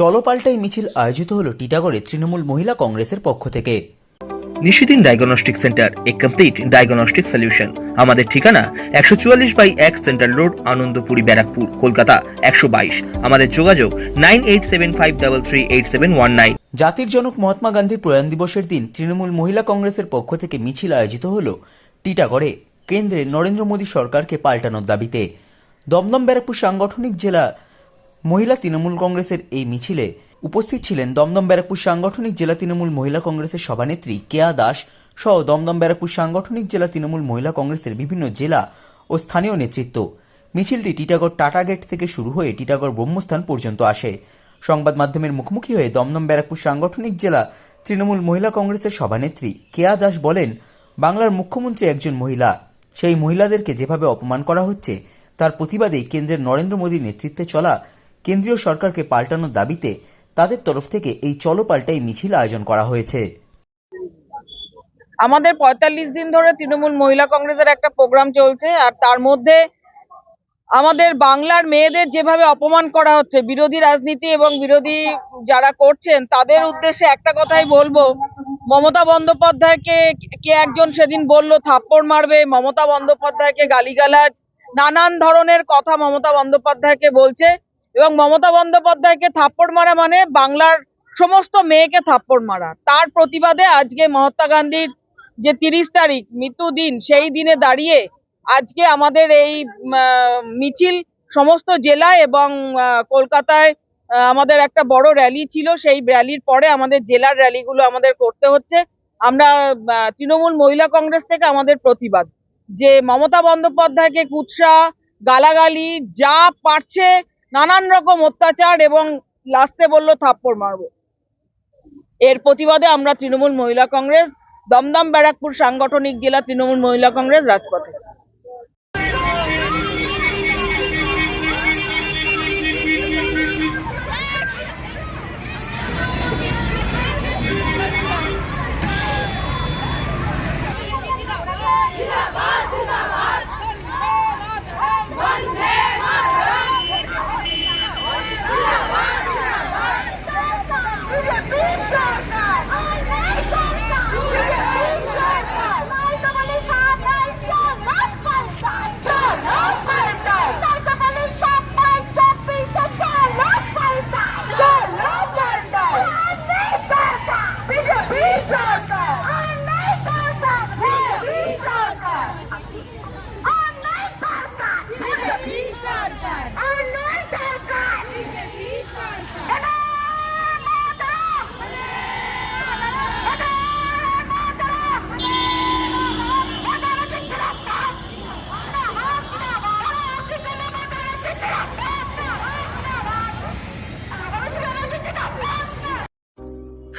চলপাল্টাই মিছিল আয়োজিত হলো টিটাগড়ে তৃণমূল মহিলা কংগ্রেসের পক্ষ থেকে। Nishidin diagnostic centre a complete diagnostic solution. আমাদের ঠিকানা একশো চুয়াল্লিশ বাই এক সেন্ট্রাল রোড আনন্দপুরি ব্যারাকপুর কলকাতা একশো বাইশ। আমাদের যোগাযোগ nine eight seven five double three eight seven one nine. জাতির জনক মহাত্মা গান্ধীর প্রয়াণ দিবসের দিন তৃণমূল মহিলা কংগ্রেসের পক্ষ থেকে মিছিল আয়োজিত হল টিটাগড়ে কেন্দ্রে নরেন্দ্র মোদী সরকারকে পাল্টানোর দাবিতে। দমদম ব্যারাকপুর সাংগঠনিক জেলা মহিলা তৃণমূল কংগ্রেসের এই মিছিলে উপস্থিত ছিলেন দমদম ব্যারাকপুর সাংগঠনিক জেলা তৃণমূল মহিলা কংগ্রেসের সভানেত্রী কেয়া দাস সহ দমদম ব্যারাকপুর সাংগঠনিক জেলা তৃণমূল মহিলা কংগ্রেসের বিভিন্ন জেলা ও স্থানীয় নেতৃত্ব। মিছিলটি টিটাগড় টাটা গেট থেকে শুরু হয়ে টিটাগড় ব্রহ্মস্থান পর্যন্ত আসে। সংবাদ মাধ্যমের মুখোমুখি হয়ে দমদম ব্যারাকপুর সাংগঠনিক জেলা তৃণমূল মহিলা কংগ্রেসের সভানেত্রী কেয়া দাস বলেন, বাংলার মুখ্যমন্ত্রী একজন মহিলা। সেই মহিলাদেরকে যেভাবে অপমান করা হচ্ছে, তার প্রতিবাদে কেন্দ্রের নরেন্দ্র মোদীর নেতৃত্বে চলা কেন্দ্রীয় সরকারকে পাল্টানোর দাবিতে তাদের তরফ থেকে এই চলো পাল্টাই মিছিল আয়োজন করা হয়েছে। আমাদের পঁয়তাল্লিশ দিন ধরে তৃণমূল মহিলা কংগ্রেসের একটা প্রোগ্রাম চলছে আর তার মধ্যে আমাদের বাংলার মেয়েদের যেভাবে অপমান করা হচ্ছে, বিরোধী রাজনীতি এবং বিরোধী যারা করছেন, তাদের উদ্দেশ্যে একটা কথাই বলব, মমতা বন্দ্যোপাধ্যায়কে কে একজন সেদিন বলল, থাপ্পড় মারবে, মমতা বন্দ্যোপাধ্যায়কে গালিগালাজ, নানান ধরনের কথা মমতা বন্দ্যোপাধ্যায়কে বলছে। এবং মমতা বন্দ্যোপাধ্যায়কে থাপ্পড় মারা মানে বাংলার সমস্ত মেয়েকে থাপ্পড় মারা। তার প্রতিবাদে আজকে মহাত্মা গান্ধীর যে তিরিশ তারিখ, মৃত্যু দিন, সেই দিনে দাঁড়িয়ে আজকে আমাদের এই মিছিল সমস্ত জেলা এবং কলকাতায় আমাদের একটা বড় র্যালি ছিল। সেই র্যালির পরে আমাদের জেলার র্যালিগুলো আমাদের করতে হচ্ছে। আমরা তৃণমূল মহিলা কংগ্রেস থেকে আমাদের প্রতিবাদ। যে মমতা বন্দ্যোপাধ্যায়কে কুৎসা, গালাগালি, যা পারছে নানান রকম অত্যাচার এবং লাস্টে বলল থাপ্পড় মারবো। এর প্রতিবাদে আমরা তৃণমূল মহিলা কংগ্রেস, দমদম ব্যারাকপুর সাংগঠনিক জেলা তৃণমূল মহিলা কংগ্রেস, রাজপথে।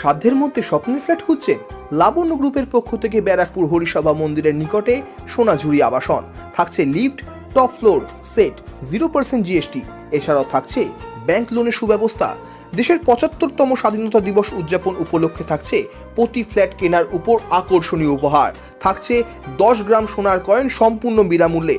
সাধ্যের মধ্যে স্বপ্নের ফ্ল্যাট খুঁজছেন লাবণ্য গ্রুপের পক্ষ থেকে ব্যারাকপুর হরিসভা মন্দিরের নিকটে সোনাঝুরি আবাসন। থাকছে lift, top floor, set, zero percent GST. এছাড়াও থাকছে ব্যাংক লোনের সুব্যবস্থা। দেশের পঁচাত্তরতম স্বাধীনতা দিবস উদযাপন উপলক্ষে থাকছে প্রতি ফ্ল্যাট কেনার উপর আকর্ষণীয় উপহার। থাকছে দশ গ্রাম সোনার কয়েন সম্পূর্ণ বিনামূল্যে।